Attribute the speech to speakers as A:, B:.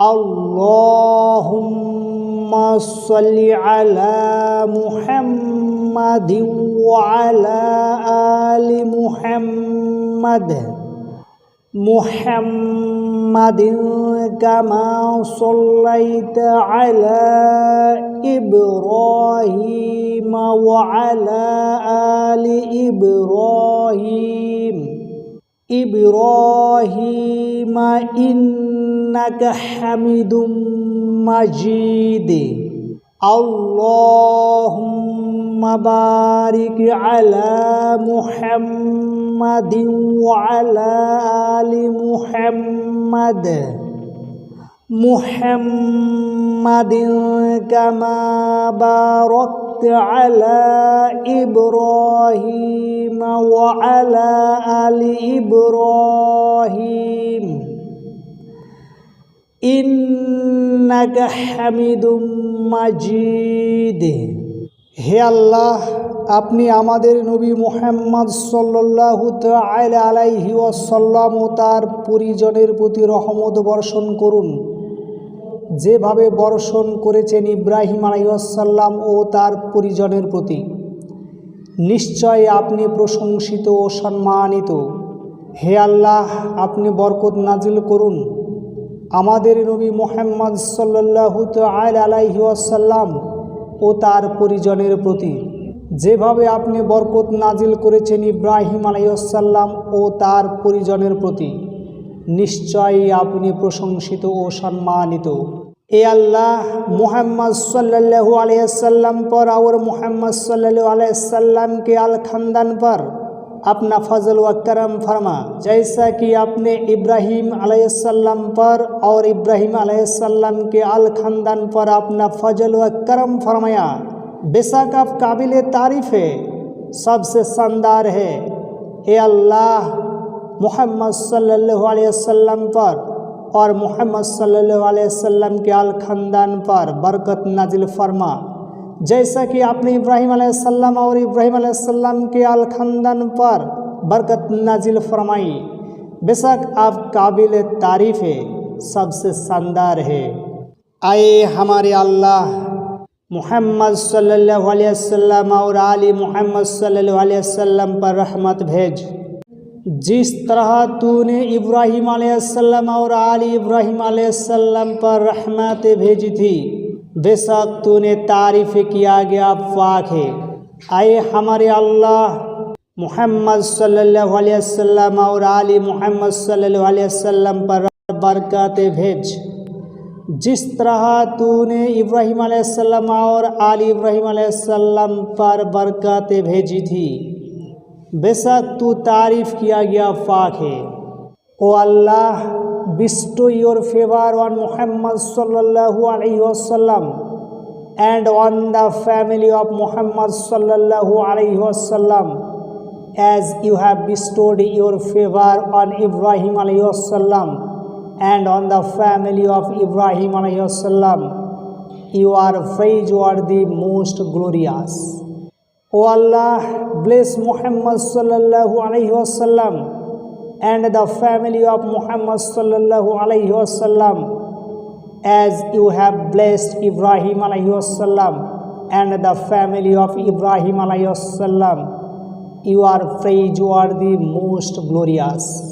A: اللهم صل على محمد وعلى آل محمد. محمد كما صليت على إبراهيم وعلى آل إبراهيم. إبراهيم إنك حميد مجيد اللهم بارك على محمد وعلى آل محمد محمد كما باركت على إبراهيم وعلى آل إبراهيم হে আল্লাহ, আপনি আমাদের নবী মোহাম্মদ সাল্লাহ আলাইহি ওয়াসাল্লাম ও তার পরিজনের প্রতি রহমত বর্ষণ করুন। যেভাবে বর্ষণ করেছেন ইব্রাহিম আলাইসাল্লাম ও তার পরিজনের প্রতি। নিশ্চয় আপনি প্রশংসিত ও সম্মানিত। হে আল্লাহ, আপনি বরকত নাজিল করুন। আমাদের নবী মোহাম্মদ সাল্লু আলাহি আসাল্লাম ও তার পরিজনের প্রতি। যেভাবে আপনি বরকত নাজিল করেছেন ইব্রাহিম আলাইসাল্লাম ও তার পরিজনের প্রতি, নিশ্চয়ই আপনি প্রশংসিত ও সম্মানিত। এ আল্লাহ মোহাম্মদ সাল্লু আলিয়াল্লাম পর আওর মোহাম্মদ সাল্লু আলাইসাল্লাম কে আল খানদান পর अपना फजल व करम फरमा। जैसा कि आपने इब्राहिम अलैहिस्सलाम पर और इब्राहिम अलैहिस्सलाम के अल खानदान पर अपना फजल व करम फरमाया। बेशक आप काबिल तारीफ़ है, सबसे शानदार है। ए अल्लाह, मोहम्मद सल्लल्लाहु अलैहि वसल्लम पर और मोहम्मद सल्लल्लाहु अलैहि वसल्लम के अल खानदान पर बरकत नाजिल फरमा। जैसा कि आपने इब्राहिम अलैहिस्सलाम और इब्राहिम अलैहिस्सलाम के अल खानदान पर बरकत नाजिल फरमाई, बेशक आप काबिल तारीफ़ है, सबसे शानदार है। आए हमारे अल्लाह मोहम्मद सल्लल्लाहु अलैहि वसल्लम और आली मोहम्मद सल्लल्लाहु अलैहि वसल्लम पर रहमत भेज। जिस तरह तूने इब्राहिम और आली इब्राहिम पर रहमत भेजी थी बेशक तूने तारीफ़ किया गया पाक है आए हमारे अल्लाह मोहम्मद सल्लल्लाहु अलैहि वसल्लम और आली मोहम्मद सल्लल्लाहु अलैहि वसल्लम पर बरकत भेज। जिस तरह तूने इब्राहिम अलैहिस्सलाम और आली इब्राहिम अलैहिस्सलाम पर बरकत भेजी थी, बेशक तू तारीफ़ किया गया पाक है O Allah bestow your favour on Muhammad সাল্লু আলহ্লাম and on the family of Muhammad সাল্লু আলহ্লাম as you have bestowed your favour on Ibrahim আলহ্লাম and on the family of Ibrahim আলহ্লাম you are praiseworthy the most glorious O Allah bless Muhammad সাল্লু আলহ্লাম and the family of Muhammad sallallahu alayhi wasallam as you have blessed Ibrahim alayhi wasallam and the family of Ibrahim alayhi wasallam you are praiseworthy most glorious